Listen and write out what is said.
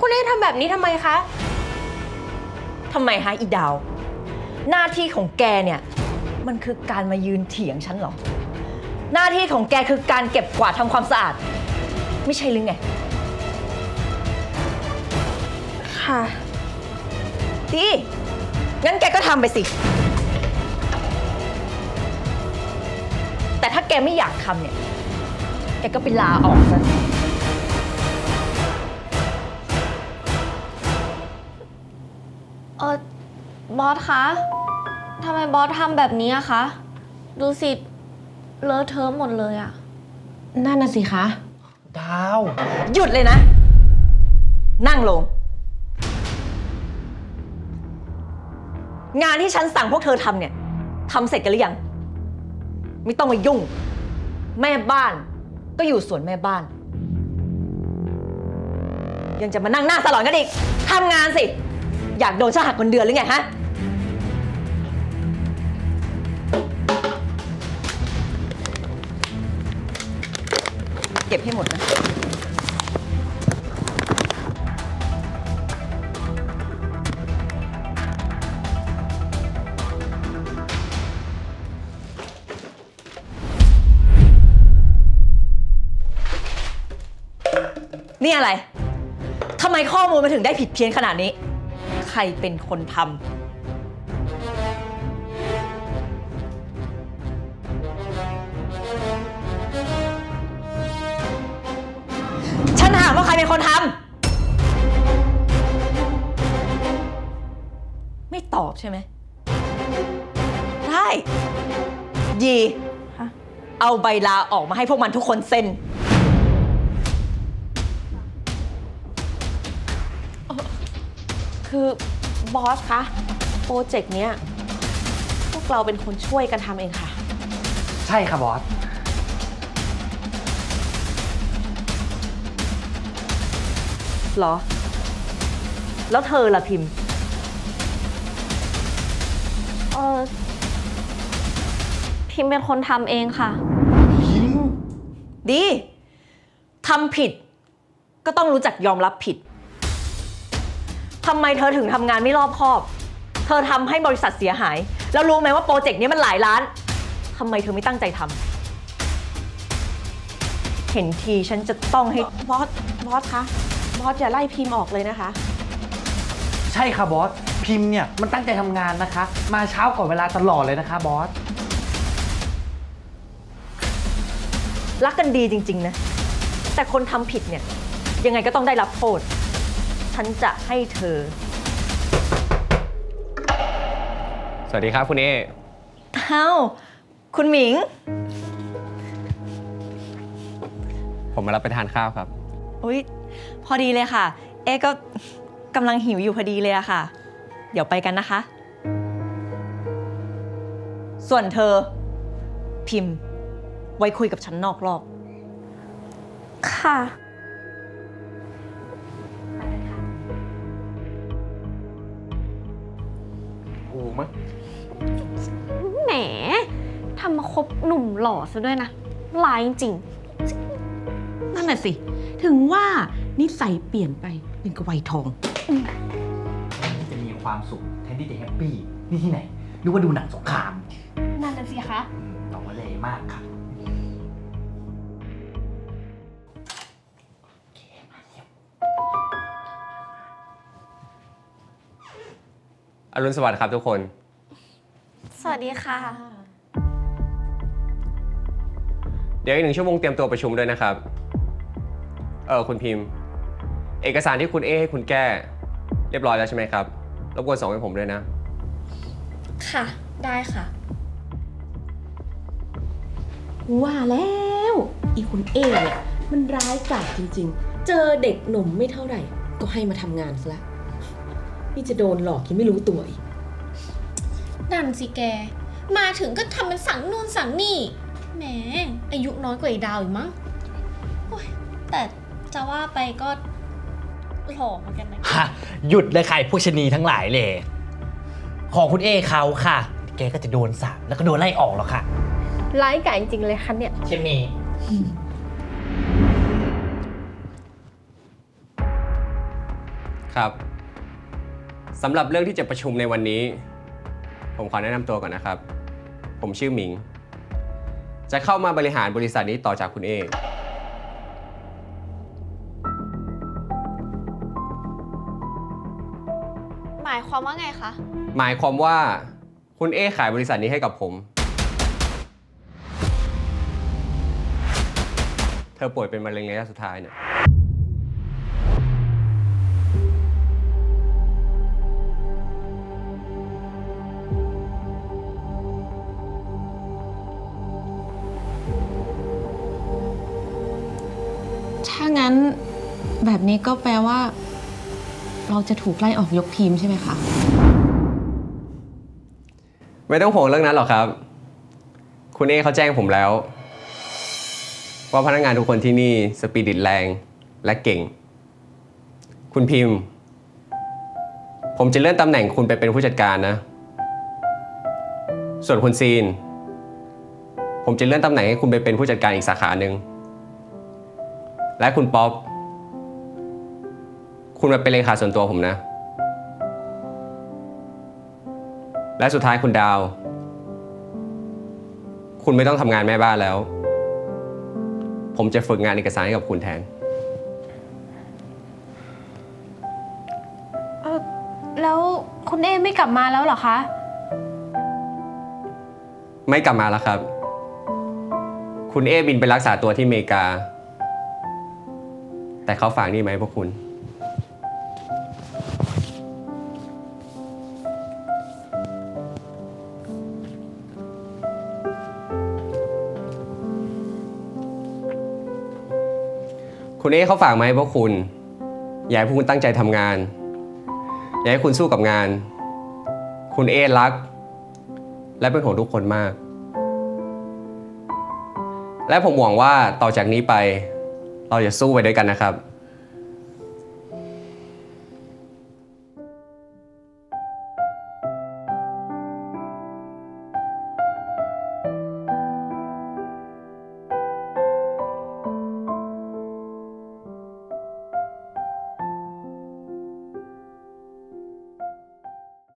คุณเอทำแบบนี้ทำไมคะทำไมฮะอีดาว หน้าที่ของแกเนี่ย มันคือการมายืนเถียงฉันเหรอ หน้าที่ของแกคือการเก็บกวาดทำความสะอาด ไม่ใช่หรือไง ค่ะ ดี งั้นแกก็ทำไปสิ แต่ถ้าแกไม่อยากทำเนี่ย แกก็ไปลาออกซะ บอสคะทำไมบอสทำแบบนี้อะคะ ดูสิ เลอะเทอะหมดเลยอะนั่นน่ะสิคะ ดาว หยุดเลยนะ นั่งลง งานที่ฉันสั่งพวกเธอทำเนี่ยทำเสร็จกันหรือยัง ไม่ต้องมายุ่ง แม่บ้านก็อยู่ส่วนแม่บ้าน ยังจะมานั่งหน้าสลอนกันอีกทำงานสิ อยากโดนฉันหักเงินเดือนหรือไงฮะ เก็บให้หมดนะนี่อะไร ทำไมข้อมูลมันถึงได้ผิดเพี้ยนขนาดนี้ ใครเป็นคนทำ รเป็นคนทำ ไม่ตอบใช่ไหม ได้ ยีค่ะเอาใบลาออกมาให้พวกมันทุกคนเซ็น คือบอสคะ โปรเจกต์เนี้ย พวกเราเป็นคนช่วยกันทำเองค่ะ ใช่ค่ะบอส หรอ แล้วเธอล่ะพิมพ์ เออพิมเป็นคนทำเองค่ะดีทำผิด ก็ต้องรู้จักยอมรับผิดทำไมเธอถึงทำงานไม่รอบคอบ เธอทำให้บริษัทเสียหาย แล้วรู้ไหมว่าโปรเจกต์นี้มันหลายล้านทำไมเธอไม่ตั้งใจทำเห็นทีฉันจะต้องให้บอสบอสคะ บอสอย่าไล่พิมพ์ออกเลยนะคะ ใช่ค่ะบอส พิมพ์เนี่ยมันตั้งใจทำงานนะคะ มาเช้าก่อนเวลาตลอดเลยนะคะบอส รักกันดีจริง ๆ นะ แต่คนทำผิดเนี่ย ยังไงก็ต้องได้รับโทษ ฉันจะให้เธอ สวัสดีครับคุณเออ้าว คุณหมิง ผมมารับไปทานข้าวครับ อุ้ย พอดีเลยค่ะ เอ๊ก็กำลังหิวอยู่พอดีเลยอะค่ะ เดี๋ยวไปกันนะคะ ส่วนเธอ พิมพ์ ไว้คุยกับฉันนอกรอบ ค่ะโอ้มั้งแหมทำมาคบหนุ่มหล่อซะด้วยนะร้ายจริง นั่นน่ะสิ ถึงว่า นิสัยเปลี่ยนไปเป็นกระไวยทอง จะมีความสุขแทนที่จะแฮปปี้นี่ที่ไหนนึกว่าดูหนังสงครามๆนั่นน่ะสิคะอืมตอบว่าเลยมากค่ะอรุณสวัสดิ์ครับทุกคน สวัสดีค่ะ เดี๋ยวอีกหนึ่งชั่วโมงเตรียมตัวประชุมด้วยนะครับ เออคุณพิมพ์ เอกสารที่คุณเอให้คุณแก้ เรียบร้อยแล้วใช่ไหมครับ รบกวนส่งให้ผมด้วยนะ ค่ะ ได้ค่ะ ว่าแล้ว อีคุณเอเนี่ยมันร้ายกาจจริงๆ เจอเด็กหนุ่มไม่เท่าไหร่ ก็ให้มาทำงานซะละนี่จะโดนหลอกยังไม่รู้ตัวอีก นั่นสิแก มาถึงก็ทำเป็นสั่งนู่นสั่งนี่ แหม อายุน้อยกว่าไอ้ดาวอีกมั้งโอ๊ยแต่จะว่าไปก็ หล่อเหมือนกันนะ ฮะหยุดเลยค่ะไอ้พวกชะนีทั้งหลายเลย ของคุณเอเขาค่ะ แกก็จะโดนสาปแล้วก็โดนไล่ออกแล้วค่ะร้ายกาจจริงๆเลยค่ะเนี่ยใช่ไหมอครับสำหรับเรื่องที่จะประชุมในวันนี้ ผมขอแนะนำตัวก่อนนะครับ ผมชื่อหมิง จะเข้ามาบริหารบริษัทนี้ต่อจากคุณเอห ความว่าไงคะ หมายความว่าคุณเอขายบริษัทนี้ให้กับผม เธอป่วยเป็นมะเร็งระยะสุดท้ายเนี่ย ถ้างั้นแบบนี้ก็แปลว่า เราจะถูกไล่ออกยกทีมใช่ไหมคะ ไม่ต้องห่วงเรื่องนั้นหรอกครับ คุณเอเขาแจ้งผมแล้ว ว่าพนักงานทุกคนที่นี่สปีดิตแรงและเก่ง คุณพิมพ์ ผมจะเลื่อนตำแหน่งคุณไปเป็นผู้จัดการนะ ส่วนคุณซีน ผมจะเลื่อนตำแหน่งให้คุณไปเป็นผู้จัดการอีกสาขาหนึ่งและคุณป๊อป คุณมาเป็นเลขาส่วนตัวผมนะ และสุดท้ายคุณดาว คุณไม่ต้องทำงานแม่บ้านแล้ว ผมจะฝึกงานเอกสารให้กับคุณแทนแล้วคุณเอไม่กลับมาแล้วเหรอคะ ไม่กลับมาแล้วครับ คุณเอบินไปรักษาตัวที่อเมริกา แต่เขาฝากนี่ไหมาให้พวกคุณ คุณเอ๊เขาฝากมาให้พวกคุณ อยากให้พวกคุณตั้งใจทำงาน อยากให้คุณสู้กับงาน คุณเอ๊รัก และเป็นห่วงทุกคนมาก และผมหวังว่าต่อจากนี้ไป เราจะสู้ไปด้วยกันนะครับ